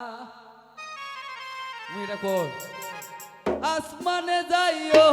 তুমি এটা কর আসমানে যাইও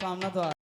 পাম না তো